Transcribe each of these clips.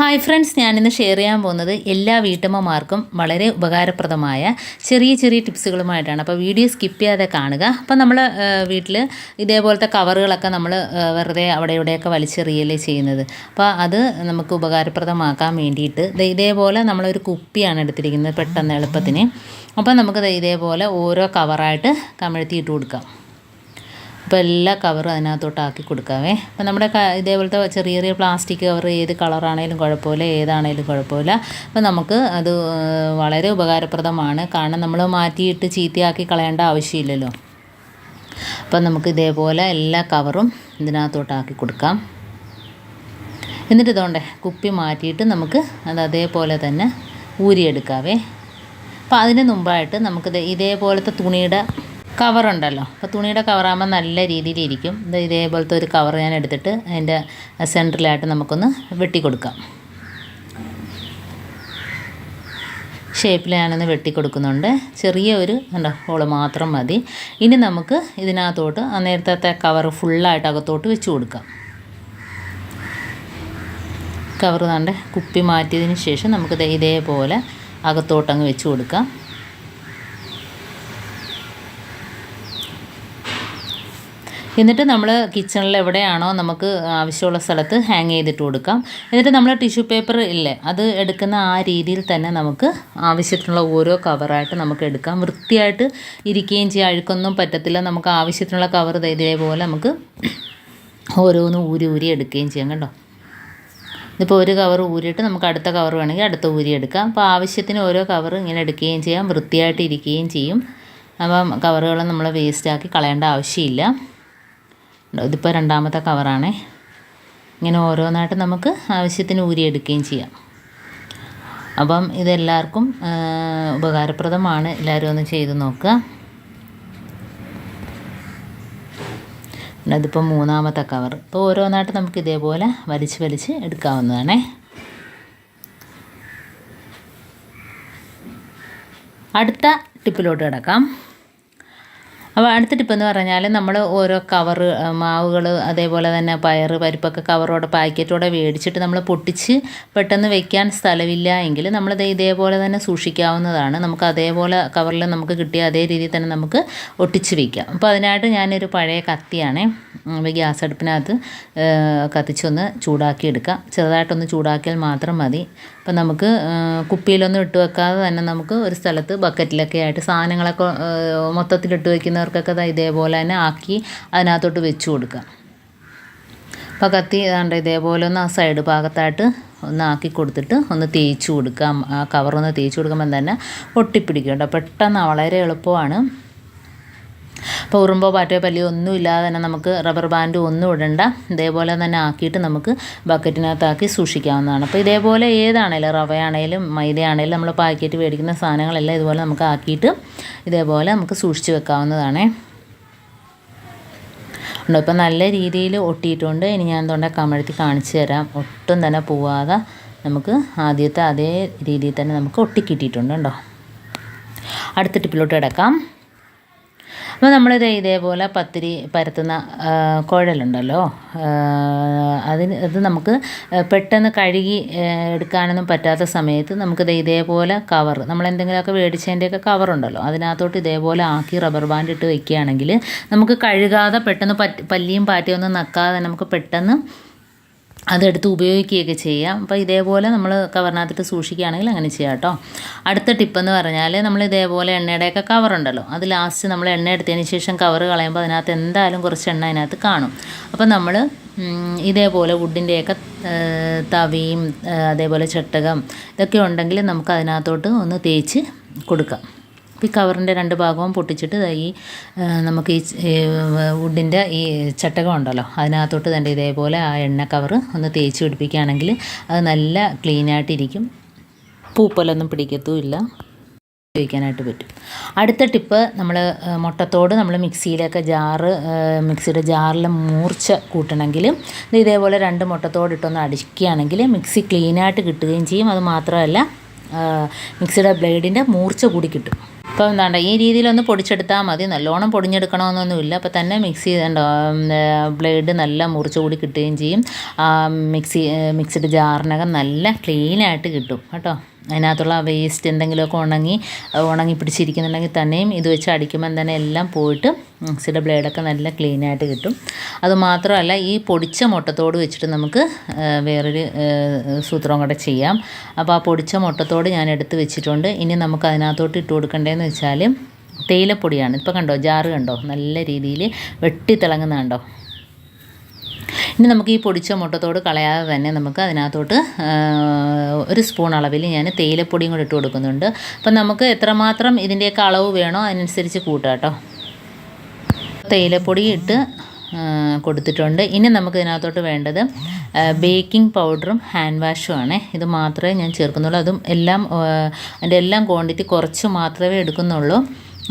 Hi friends ഞാനിന്ന് share ചെയ്യാൻ പോകുന്നത് എല്ലാ വീട്ടമ്മമാർക്കും വളരെ ഉപകാരപ്രദമായ ചെറിയ ചെറിയ ടിപ്സുകളുമായിട്ടാണ് അപ്പോൾ വീഡിയോ സ്കിപ്പ് ചെയ്യാതെ കാണുക. അപ്പോൾ നമ്മൾ വീട്ടിൽ ഇതേപോലത്തെ കവറുകളൊക്കെ നമ്മൾ വെറുതെ അവിടെ ഇവിടെയൊക്കെ വലിച്ചെറിയല്ലേ ചെയ്യുന്നത്. അപ്പോൾ അത് നമുക്ക് ഉപകാരപ്രദമാക്കാൻ വേണ്ടിയിട്ട് ഇതേപോലെ നമ്മളൊരു കുപ്പിയാണ് എടുത്തിരിക്കുന്നത് പെട്ടെന്ന് എളുപ്പത്തിന്. അപ്പോൾ നമുക്ക് ഇതേപോലെ ഓരോ കവറായിട്ട് കമഴ്ത്തിയിട്ട് കൊടുക്കാം. അപ്പോൾ എല്ലാ കവറും അതിനകത്തോട്ട് ആക്കി കൊടുക്കാവേ. അപ്പോൾ നമ്മുടെ ഇതേപോലത്തെ ചെറിയ ചെറിയ പ്ലാസ്റ്റിക് കവർ ഏത് കളറാണേലും കുഴപ്പമില്ല ഏതാണേലും കുഴപ്പമില്ല. അപ്പോൾ നമുക്ക് അത് വളരെ ഉപകാരപ്രദമാണ്. കാരണം നമ്മൾ മാറ്റിയിട്ട് ചീത്തയാക്കി കളയേണ്ട ആവശ്യമില്ലല്ലോ. അപ്പം നമുക്ക് ഇതേപോലെ എല്ലാ കവറും ഇതിനകത്തോട്ട് ആക്കി കൊടുക്കാം. എന്നിട്ട് ഇതുകൊണ്ടേ കുപ്പി മാറ്റിയിട്ട് നമുക്ക് അത് അതേപോലെ തന്നെ ഊരിയെടുക്കാവേ. അപ്പോൾ അതിന് മുമ്പായിട്ട് നമുക്ക് ഇതേപോലത്തെ തുണിയുടെ കവറുണ്ടല്ലോ. അപ്പോൾ തുണിയുടെ കവറാകുമ്പോൾ നല്ല രീതിയിലിരിക്കും. ഇത് ഇതേപോലത്തെ ഒരു കവർ ഞാൻ എടുത്തിട്ട് അതിന്റെ സെന്ററിലായിട്ട് നമുക്കൊന്ന് വെട്ടി കൊടുക്കാം ഷേപ്പിൽ ഞാനൊന്ന് വെട്ടി ചെറിയ ഒരു എന്താ ഹോൾ മാത്രം മതി. ഇനി നമുക്ക് ഇതിനകത്തോട്ട് ആ നേരത്തെ കവർ ഫുള്ളായിട്ട് അകത്തോട്ട് വെച്ച് കൊടുക്കാം. കവർ താണ്ട് കുപ്പി മാറ്റിയതിന് ശേഷം നമുക്ക് ഇതേപോലെ അകത്തോട്ടങ്ങ് വെച്ച് കൊടുക്കാം. എന്നിട്ട് നമ്മൾ കിച്ചണിൽ എവിടെയാണോ നമുക്ക് ആവശ്യമുള്ള സ്ഥലത്ത് ഹാങ് ചെയ്തിട്ട് കൊടുക്കാം. എന്നിട്ട് നമ്മൾ ടിഷ്യൂ പേപ്പർ ഇല്ലേ അത് എടുക്കുന്ന ആ രീതിയിൽ തന്നെ നമുക്ക് ആവശ്യത്തിനുള്ള ഓരോ കവറായിട്ട് നമുക്ക് എടുക്കാം. വൃത്തിയായിട്ട് ഇരിക്കുകയും ചെയ്യാം. അഴുക്കൊന്നും പറ്റത്തില്ല. നമുക്ക് ആവശ്യത്തിനുള്ള കവർ ഇതേപോലെ നമുക്ക് ഓരോന്ന് ഊരി ഊരി എടുക്കുകയും ചെയ്യാം കേട്ടോ ഇതിപ്പോൾ ഒരു കവർ ഊരിയിട്ട് നമുക്ക് അടുത്ത കവർ വേണമെങ്കിൽ അടുത്ത ഊരി എടുക്കാം. അപ്പോൾ ആവശ്യത്തിന് ഓരോ കവർ ഇങ്ങനെ എടുക്കുകയും ചെയ്യാം. വൃത്തിയായിട്ട് ഇരിക്കുകയും ചെയ്യും. അപ്പം കവറുകൾ നമ്മൾ വേസ്റ്റാക്കി കളയേണ്ട ആവശ്യമില്ല. ഇതിപ്പോൾ രണ്ടാമത്തെ കവറാണേ ഇങ്ങനെ ഓരോന്നായിട്ട് നമുക്ക് ആവശ്യത്തിന് ഊരിയെടുക്കുകയും ചെയ്യാം. അപ്പം ഇതെല്ലാവർക്കും ഉപകാരപ്രദമാണ്. എല്ലാവരും ഒന്ന് ചെയ്ത് നോക്കുക. അതിപ്പോൾ മൂന്നാമത്തെ കവർ ഇപ്പോൾ ഓരോന്നായിട്ട് നമുക്ക് ഇതേപോലെ വലിച്ച് വലിച്ച് എടുക്കാവുന്നതാണേ. അടുത്ത ടിപ്പിലോട്ട് കിടക്കാം. അപ്പോൾ അടുത്ത ടിപ്പ് എന്ന് പറഞ്ഞാൽ നമ്മൾ ഓരോ കവർ മാവുകൾ അതേപോലെ തന്നെ പയർ പരിപ്പൊക്കെ കവറോടെ പാക്കറ്റോടെ മേടിച്ചിട്ട് നമ്മൾ പൊട്ടിച്ച് പെട്ടെന്ന് വെക്കാൻ സ്ഥലമില്ല എങ്കിൽ നമ്മളത് ഇതേപോലെ തന്നെ സൂക്ഷിക്കാവുന്നതാണ്. നമുക്ക് അതേപോലെ കവറിൽ നമുക്ക് കിട്ടിയ അതേ രീതിയിൽ തന്നെ നമുക്ക് ഒട്ടിച്ച് വയ്ക്കാം അപ്പോൾ അതിനായിട്ട് ഞാനൊരു പഴയ കത്തിയാണ് ഗ്യാസ് അടുപ്പിനകത്ത് കത്തിച്ചൊന്ന് ചൂടാക്കി എടുക്കാം ചെറുതായിട്ടൊന്ന് ചൂടാക്കിയാൽ മാത്രം മതി. അപ്പം നമുക്ക് കുപ്പിയിലൊന്നും ഇട്ട് വെക്കാതെ തന്നെ നമുക്ക് ഒരു സ്ഥലത്ത് ബക്കറ്റിലൊക്കെ ആയിട്ട് സാധനങ്ങളൊക്കെ മൊത്തത്തിൽ ഇട്ട് വയ്ക്കുന്നവർക്കൊക്കെ ഇതേപോലെ തന്നെ ആക്കി അതിനകത്തോട്ട് വെച്ച് കൊടുക്കാം. അപ്പോൾ കത്തി ഏതാണ്ട് ഇതേപോലെ ഒന്ന് ആ സൈഡ് ഭാഗത്തായിട്ട് ഒന്ന് ആക്കി കൊടുത്തിട്ട് ഒന്ന് തേച്ച് കൊടുക്കാം. ആ കവറൊന്ന് തേച്ച് കൊടുക്കുമ്പം തന്നെ ഒട്ടിപ്പിടിക്കുന്നുണ്ട് പെട്ടെന്ന് വളരെ എളുപ്പമാണ്. അപ്പോൾ ഉറുമ്പോ പാറ്റോ പല്ലിയോ ഒന്നും ഇല്ലാതെ തന്നെ നമുക്ക് റബ്ബർ ബാൻഡ് ഒന്നും ഇടണ്ട. ഇതേപോലെ തന്നെ ആക്കിയിട്ട് നമുക്ക് ബക്കറ്റിനകത്താക്കി സൂക്ഷിക്കാവുന്നതാണ്. അപ്പോൾ ഇതേപോലെ ഏതാണേലും റവയാണേലും മൈദയാണേലും നമ്മൾ പാക്കറ്റ് മേടിക്കുന്ന സാധനങ്ങളെല്ലാം ഇതുപോലെ നമുക്ക് ആക്കിയിട്ട് ഇതേപോലെ നമുക്ക് സൂക്ഷിച്ച് വെക്കാവുന്നതാണേ. ഉണ്ടോ? ഇപ്പം നല്ല രീതിയിൽ ഒട്ടിയിട്ടുണ്ട്. ഇനി ഞാൻ എന്തുകൊണ്ടാണ് കമഴ്ത്തി കാണിച്ചു തരാം. ഒട്ടും തന്നെ പോവാതെ നമുക്ക് ആദ്യത്തെ അതേ രീതിയിൽ തന്നെ നമുക്ക് ഒട്ടിക്കിട്ടിയിട്ടുണ്ട് കേട്ടോ അടുത്ത ടിപ്പിലോട്ട് കിടക്കാം. അപ്പോൾ നമ്മളിത് ഇതേപോലെ പത്തിരി പരത്തുന്ന കുഴലുണ്ടല്ലോ. അതിന് അത് നമുക്ക് പെട്ടെന്ന് കഴുകി എടുക്കാനൊന്നും പറ്റാത്ത സമയത്ത് നമുക്കിത് ഇതേപോലെ കവർ നമ്മൾ എന്തെങ്കിലുമൊക്കെ മേടിച്ചതിന്റെയൊക്കെ കവറുണ്ടല്ലോ. അതിനകത്തോട്ട് ഇതേപോലെ ആക്കി റബ്ബർ ബാൻഡ് ഇട്ട് വെക്കുകയാണെങ്കിൽ നമുക്ക് കഴുകാതെ പെട്ടെന്ന് പല്ലിയും പാറ്റയൊന്നും നക്കാതെ നമുക്ക് പെട്ടെന്ന് അതെടുത്ത് ഉപയോഗിക്കുകയൊക്കെ ചെയ്യാം. അപ്പോൾ ഇതേപോലെ നമ്മൾ കവറിനകത്തിട്ട് സൂക്ഷിക്കുകയാണെങ്കിൽ അങ്ങനെ ചെയ്യാം കേട്ടോ അടുത്ത ടിപ്പെന്ന് പറഞ്ഞാൽ നമ്മൾ ഇതേപോലെ എണ്ണയുടെയൊക്കെ കവറുണ്ടല്ലോ അത് ലാസ്റ്റ് നമ്മൾ എണ്ണ എടുത്തതിന് ശേഷം കവർ കളയുമ്പോൾ അതിനകത്ത് എന്തായാലും കുറച്ച് എണ്ണ അതിനകത്ത് കാണും. അപ്പോൾ നമ്മൾ ഇതേപോലെ വുഡിന്റെയൊക്കെ തവിയും അതേപോലെ ചട്ടകം ഇതൊക്കെ ഉണ്ടെങ്കിൽ നമുക്ക് അതിനകത്തോട്ട് ഒന്ന് തേച്ച് കൊടുക്കാം. ഈ കവറിന്റെ രണ്ട് ഭാഗവും പൊട്ടിച്ചിട്ട് ഈ നമുക്ക് ഈ വുഡിന്റെ ഈ ചട്ടകം ഉണ്ടല്ലോ അതിനകത്തോട്ട് തന്നെ ഇതേപോലെ ആ എണ്ണ കവർ ഒന്ന് തേച്ച് പിടിപ്പിക്കുകയാണെങ്കിൽ അത് നല്ല ക്ലീനായിട്ടിരിക്കും പൂപ്പലൊന്നും പിടിക്കത്തുമില്ല. ഉപയോഗിക്കാനായിട്ട് പറ്റും. അടുത്ത ടിപ്പ് നമ്മൾ മുട്ടത്തോട് നമ്മൾ മിക്സിയിലൊക്കെ ജാറ് മിക്സിയുടെ ജാറിൽ മൂർച്ച കൂട്ടണമെങ്കിൽ ഇതേപോലെ രണ്ട് മുട്ടത്തോട് ഇട്ടൊന്ന് അടിക്കുകയാണെങ്കിൽ മിക്സി ക്ലീനായിട്ട് കിട്ടുകയും ചെയ്യും. അത് മാത്രമല്ല മിക്സിയുടെ ബ്ലേഡിന്റെ മൂർച്ച കൂടി കിട്ടും. അപ്പോൾ എന്താണ്ട ഈ രീതിയിലൊന്ന് പൊടിച്ചെടുത്താൽ മതി. നല്ലോണം പൊടിഞ്ഞെടുക്കണമെന്നൊന്നുമില്ല. അപ്പോൾ തന്നെ മിക്സ് ചെയ്തോ ബ്ലേഡ് നല്ല മുറിച്ച് കൂടി കിട്ടുകയും ചെയ്യും. മിക്സി മിക്സിഡ് ജാറിനകം നല്ല ക്ലീനായിട്ട് കിട്ടും. കേട്ടോ? അതിനകത്തുള്ള വേസ്റ്റ് എന്തെങ്കിലുമൊക്കെ ഉണങ്ങി ഉണങ്ങി പിടിച്ചിരിക്കുന്നുണ്ടെങ്കിൽ തന്നെയും ഇത് വെച്ച് അടിക്കുമ്പം തന്നെ എല്ലാം പോയിട്ട് മിക്സിയുടെ ബ്ലേഡൊക്കെ നല്ല ക്ലീൻ ആയിട്ട് കിട്ടും. അതുമാത്രമല്ല ഈ പൊടിച്ച മുട്ടത്തോട് വെച്ചിട്ട് നമുക്ക് വേറൊരു സൂത്രം കൂടെ ചെയ്യാം. അപ്പോൾ ആ പൊടിച്ച മുട്ടത്തോട് ഞാൻ എടുത്ത് വെച്ചിട്ടുണ്ട്. ഇനി നമുക്ക് അതിനകത്തോട്ട് ഇട്ട് കൊടുക്കേണ്ടതെന്ന് വെച്ചാൽ തേയിലപ്പൊടിയാണ്. ഇപ്പോൾ കണ്ടോ ജാറ് കണ്ടോ? നല്ല രീതിയിൽ വെട്ടി തിളങ്ങുന്ന കണ്ടോ? ഇനി നമുക്ക് ഈ പൊടിച്ച മുട്ടത്തോട് കളയാതെ തന്നെ നമുക്ക് അതിനകത്തോട്ട് ഒരു സ്പൂൺ അളവിൽ ഞാൻ തേയിലപ്പൊടിയും കൂടെ ഇട്ട് കൊടുക്കുന്നുണ്ട്. അപ്പം നമുക്ക് എത്രമാത്രം ഇതിന്റെയൊക്കെ അളവ് വേണോ അതിനനുസരിച്ച് കൂട്ടാം കേട്ടോ. തേയിലപ്പൊടി ഇട്ട് കൊടുത്തിട്ടുണ്ട്. ഇനി നമുക്ക് ഇതിനകത്തോട്ട് വേണ്ടത് ബേക്കിംഗ് പൗഡറും ഹാൻഡ് വാഷും ആണ്. ഇത് മാത്രമേ ഞാൻ ചേർക്കുന്നുള്ളൂ. അതും എല്ലാം അതിന്റെ എല്ലാം ക്വാണ്ടിറ്റി കുറച്ച് മാത്രമേ എടുക്കുന്നുള്ളൂ.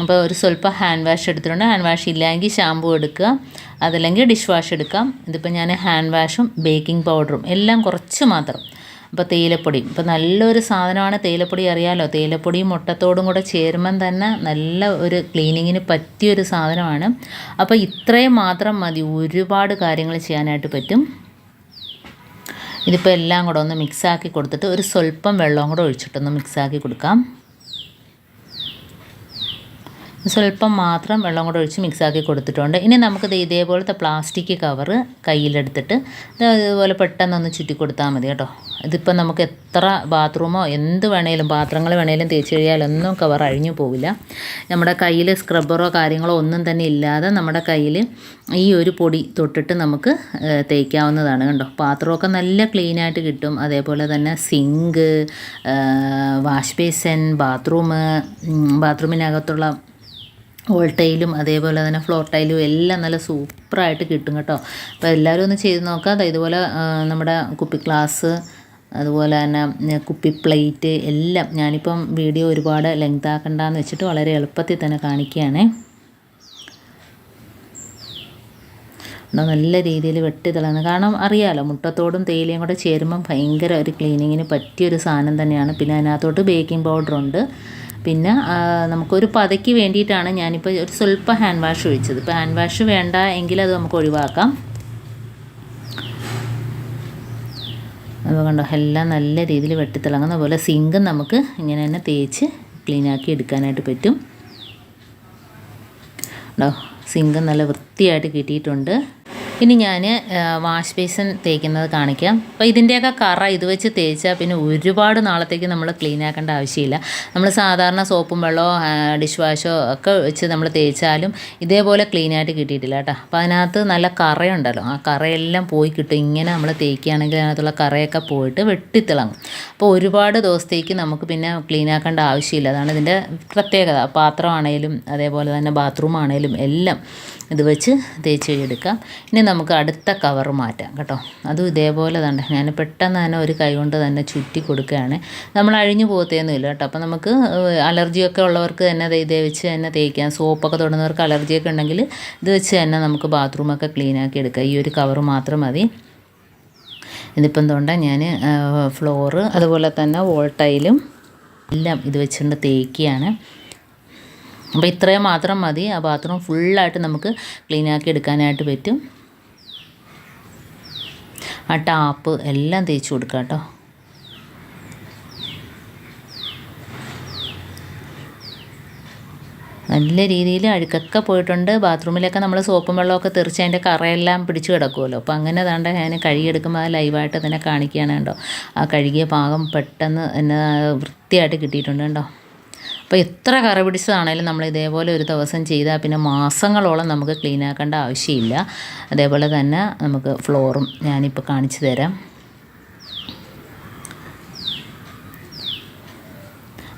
അപ്പോൾ ഒരു സ്വല്പം ഹാൻഡ് വാഷ് എടുത്തിട്ടുണ്ട്. ഹാൻഡ് വാഷ് ഇല്ലെങ്കിൽ ഷാമ്പു എടുക്കുക. അതല്ലെങ്കിൽ ഡിഷ് വാഷ് എടുക്കാം. ഇതിപ്പോൾ ഞാൻ ഹാൻഡ് വാഷും ബേക്കിംഗ് പൗഡറും എല്ലാം കുറച്ച് മാത്രം. അപ്പോൾ തേയിലപ്പൊടി ഇപ്പോൾ നല്ലൊരു സാധനമാണ് തേയിലപ്പൊടി അറിയാലോ. തേയിലപ്പൊടിയും മുട്ടത്തോടും കൂടെ ചേരുമ്പം തന്നെ നല്ല ഒരു ക്ലീനിങ്ങിന് പറ്റിയൊരു സാധനമാണ്. അപ്പോൾ ഇത്രയും മാത്രം മതി. ഒരുപാട് കാര്യങ്ങൾ ചെയ്യാനായിട്ട് പറ്റും. ഇതിപ്പോൾ എല്ലാം കൂടെ ഒന്ന് മിക്സാക്കി കൊടുത്തിട്ട് ഒരു സ്വല്പം വെള്ളവും കൂടെ ഒഴിച്ചിട്ടൊന്ന് മിക്സാക്കി കൊടുക്കാം. സ്വല്പം മാത്രം വെള്ളം കൂടെ ഒഴിച്ച് മിക്സാക്കി കൊടുത്തിട്ടുണ്ട്. ഇനി നമുക്കിത് ഇതേപോലത്തെ പ്ലാസ്റ്റിക് കവറ് കയ്യിലെടുത്തിട്ട് ഇതേപോലെ പെട്ടെന്നൊന്ന് ചുറ്റി കൊടുത്താൽ മതി കേട്ടോ. ഇതിപ്പോൾ നമുക്ക് എത്ര ബാത്റൂമോ എന്ത് വേണേലും പാത്രങ്ങൾ വേണേലും തേച്ച് കഴിയാലൊന്നും കവർ അഴിഞ്ഞു പോവില്ല. നമ്മുടെ കയ്യിൽ സ്ക്രബ്ബറോ കാര്യങ്ങളോ ഒന്നും തന്നെ ഇല്ലാതെ നമ്മുടെ കയ്യിൽ ഈ ഒരു പൊടി തൊട്ടിട്ട് നമുക്ക് തേക്കാവുന്നതാണ് കണ്ടോ. പാത്രമൊക്കെ നല്ല ക്ലീനായിട്ട് കിട്ടും. അതേപോലെ തന്നെ സിങ്ക് വാഷ് ബേസൻ ബാത്റൂം ബാത്റൂമിനകത്തുള്ള ഓൾ ടൈലും അതേപോലെ തന്നെ ഫ്ലോർ ടൈലും എല്ലാം നല്ല സൂപ്പറായിട്ട് കിട്ടും കേട്ടോ. അപ്പോൾ എല്ലാവരും ഒന്ന് ചെയ്ത് നോക്കാം. ഇതുപോലെ നമ്മുടെ കുപ്പി ഗ്ലാസ് അതുപോലെ തന്നെ കുപ്പി പ്ലേറ്റ് എല്ലാം ഞാനിപ്പം വീഡിയോ ഒരുപാട് ലെങ്ത് ആക്കണ്ടെന്ന് വെച്ചിട്ട് വളരെ എളുപ്പത്തിൽ തന്നെ കാണിക്കുകയാണേ. നല്ല രീതിയിൽ വെട്ടി തിളങ്ങുന്നത് കാരണം അറിയാമല്ലോ മുട്ടത്തോടും തേയിലയും കൂടെ ചേരുമ്പം ഭയങ്കര ഒരു ക്ലീനിങ്ങിന് പറ്റിയൊരു സാധനം തന്നെയാണ്. പിന്നെ അതിനകത്തോട്ട് ബേക്കിംഗ് പൗഡറുണ്ട് പിന്നെ നമുക്കൊരു പതയ്ക്ക് വേണ്ടിയിട്ടാണ് ഞാനിപ്പോൾ ഒരു സ്വല്പം ഹാൻഡ് വാഷ് ഒഴിച്ചത്. ഇപ്പോൾ ഹാൻഡ് വാഷ് വേണ്ട എങ്കിൽ അത് നമുക്ക് ഒഴിവാക്കാം. അപ്പോൾ കണ്ടോ എല്ലാം നല്ല രീതിയിൽ വെട്ടിത്തിളങ്ങുന്ന പോലെ സിങ്കും നമുക്ക് ഇങ്ങനെ തന്നെ തേച്ച് ക്ലീനാക്കി എടുക്കാനായിട്ട് പറ്റും. ഉണ്ടോ സിങ്കും നല്ല വൃത്തിയായിട്ട് കിട്ടിയിട്ടുണ്ട്. ഇനി ഞാൻ വാഷ് ബേസിൻ തേക്കുന്നത് കാണിക്കാം. അപ്പോൾ ഇതിന്റെയൊക്കെ കറ ഇത് വെച്ച് തേച്ചാൽ പിന്നെ ഒരുപാട് നാളത്തേക്ക് നമ്മൾ ക്ലീൻ ആക്കേണ്ട ആവശ്യമില്ല. നമ്മൾ സാധാരണ സോപ്പും വെള്ളമോ ഡിഷ് വാഷോ ഒക്കെ വെച്ച് നമ്മൾ തേച്ചാലും ഇതേപോലെ ക്ലീൻ ആയിട്ട് കിട്ടിയിട്ടില്ല കേട്ടോ. അപ്പോൾ അതിനകത്ത് നല്ല കറയുണ്ടല്ലോ. ആ കറയെല്ലാം പോയി കിട്ടും. ഇങ്ങനെ നമ്മൾ തേക്കുകയാണെങ്കിൽ അതിനകത്തുള്ള കറയൊക്കെ പോയിട്ട് വെട്ടിത്തിളങ്ങും. അപ്പോൾ ഒരുപാട് ദിവസത്തേക്ക് നമുക്ക് പിന്നെ ക്ലീൻ ആക്കേണ്ട ആവശ്യമില്ല. അതാണ് ഇതിന്റെ പ്രത്യേകത. പാത്രമാണേലും അതേപോലെ തന്നെ ബാത്റൂം ആണേലും എല്ലാം. ഇത് വെച്ച് തേച്ച് എടുക്കാം. ഇനി നമുക്ക് അടുത്ത കവർ മാറ്റാം കേട്ടോ. അതും ഇതേപോലെ തന്നെ. ഞാൻ പെട്ടെന്ന് തന്നെ ഒരു കൈ കൊണ്ട് തന്നെ ചുറ്റി കൊടുക്കുകയാണ്. നമ്മൾ അഴിഞ്ഞു പോകത്തേന്നുമില്ല കേട്ടോ. അപ്പോൾ നമുക്ക് അലർജിയൊക്കെ ഉള്ളവർക്ക് തന്നെ ഇതേ വെച്ച് തന്നെ തേക്കാം. സോപ്പൊക്കെ തൊടുന്നവർക്ക് അലർജിയൊക്കെ ഉണ്ടെങ്കിൽ ഇത് വെച്ച് തന്നെ നമുക്ക് ബാത്റൂമൊക്കെ ക്ലീനാക്കി എടുക്കാം. ഈ ഒരു കവർ മാത്രം മതി. ഇതിപ്പം തൊണ്ട ഞാൻ ഫ്ലോറ് അതുപോലെ തന്നെ വോൾട്ടൈലും എല്ലാം ഇത് വെച്ചുകൊണ്ട് തേക്കുകയാണ്. അപ്പോൾ ഇത്രയും മാത്രം മതി. ആ ബാത്റൂം ഫുള്ളായിട്ട് നമുക്ക് ക്ലീനാക്കി എടുക്കാനായിട്ട് പറ്റും. ആ ടാപ്പ് എല്ലാം തേച്ച് കൊടുക്കാം കേട്ടോ നല്ല രീതിയിൽ അഴുക്കൊക്കെ പോയിട്ടുണ്ട്. ബാത്റൂമിലൊക്കെ നമ്മൾ സോപ്പും വെള്ളമൊക്കെ തെറിച്ച് അതിന്റെ കറയെല്ലാം പിടിച്ച് കിടക്കുമല്ലോ അപ്പോൾ അങ്ങനെ താണ്ട ഞാൻ കഴുകിയെടുക്കുമ്പോൾ അത് ലൈവായിട്ട് തന്നെ കാണിക്കുകയാണ് കേട്ടോ ആ കഴുകിയ പാകം പെട്ടെന്ന് എന്നെ വൃത്തിയായിട്ട് കിട്ടിയിട്ടുണ്ട് കേട്ടോ അപ്പോൾ എത്ര കറ പിടിച്ചതാണേലും നമ്മൾ ഇതേപോലെ ഒരു ദിവസം ചെയ്താൽ പിന്നെ മാസങ്ങളോളം നമുക്ക് ക്ലീൻ ആക്കേണ്ട ആവശ്യമില്ല. അതേപോലെ തന്നെ നമുക്ക് ഫ്ലോറും ഞാനിപ്പോൾ കാണിച്ചു തരാം.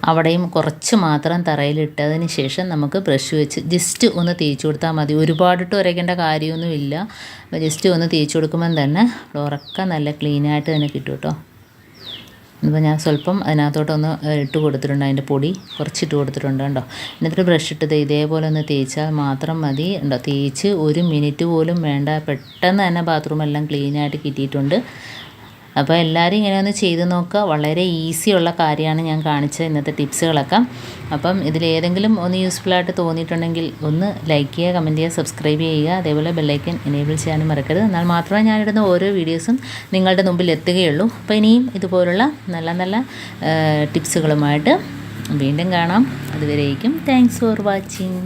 അവിടെയും കുറച്ച് മാത്രം തറയിലിട്ടതിന് ശേഷം നമുക്ക് ബ്രഷ് വെച്ച് ജസ്റ്റ് ഒന്ന് തേച്ച് കൊടുത്താൽ മതി. ഒരുപാടിട്ട് ഉരയ്ക്കേണ്ട കാര്യമൊന്നുമില്ല. ജസ്റ്റ് ഒന്ന് തേച്ച് കൊടുക്കുമ്പം തന്നെ ഫ്ലോറൊക്കെ നല്ല ക്ലീനായിട്ട് തന്നെ കിട്ടും കേട്ടോ ഇപ്പോൾ ഞാൻ സ്വല്പം അതിനകത്തോട്ടൊന്ന് ഇട്ട് കൊടുത്തിട്ടുണ്ട് അതിന്റെ പൊടി. കുറച്ചിട്ട് കൊടുത്തിട്ടുണ്ട് കേട്ടോ എന്നിട്ട് ബ്രഷ് ഇട്ടത് ഇതേപോലെ ഒന്ന് തേച്ചാൽ മാത്രം മതി. ഉണ്ടോ തേച്ച് ഒരു മിനിറ്റ് പോലും വേണ്ട. പെട്ടെന്ന് തന്നെ ബാത്റൂമെല്ലാം ക്ലീനായിട്ട് കിട്ടിയിട്ടുണ്ട്. അപ്പോൾ എല്ലാവരും ഇങ്ങനെ ഒന്ന് ചെയ്ത് നോക്കുക. വളരെ ഈസി ഉള്ള കാര്യമാണ് ഞാൻ കാണിച്ച ഇന്നത്തെ ടിപ്സുകളൊക്കെ. അപ്പം ഇതിലേതെങ്കിലും ഒന്ന് യൂസ്ഫുള്ളായിട്ട് തോന്നിയിട്ടുണ്ടെങ്കിൽ ഒന്ന് ലൈക്ക് ചെയ്യുക കമന്റ് ചെയ്യുക സബ്സ്ക്രൈബ് ചെയ്യുക. അതേപോലെ ബെല്ലൈക്കൻ എനേബിൾ ചെയ്യാനും മറക്കരുത്. എന്നാൽ മാത്രമേ ഞാനിടുന്ന ഓരോ വീഡിയോസും നിങ്ങളുടെ മുമ്പിൽ എത്തുകയുള്ളൂ. അപ്പോൾ ഇനിയും ഇതുപോലുള്ള നല്ല നല്ല ടിപ്സുകളുമായിട്ട് വീണ്ടും കാണാം. അതുവരേക്കും താങ്ക്സ് ഫോർ വാച്ചിങ്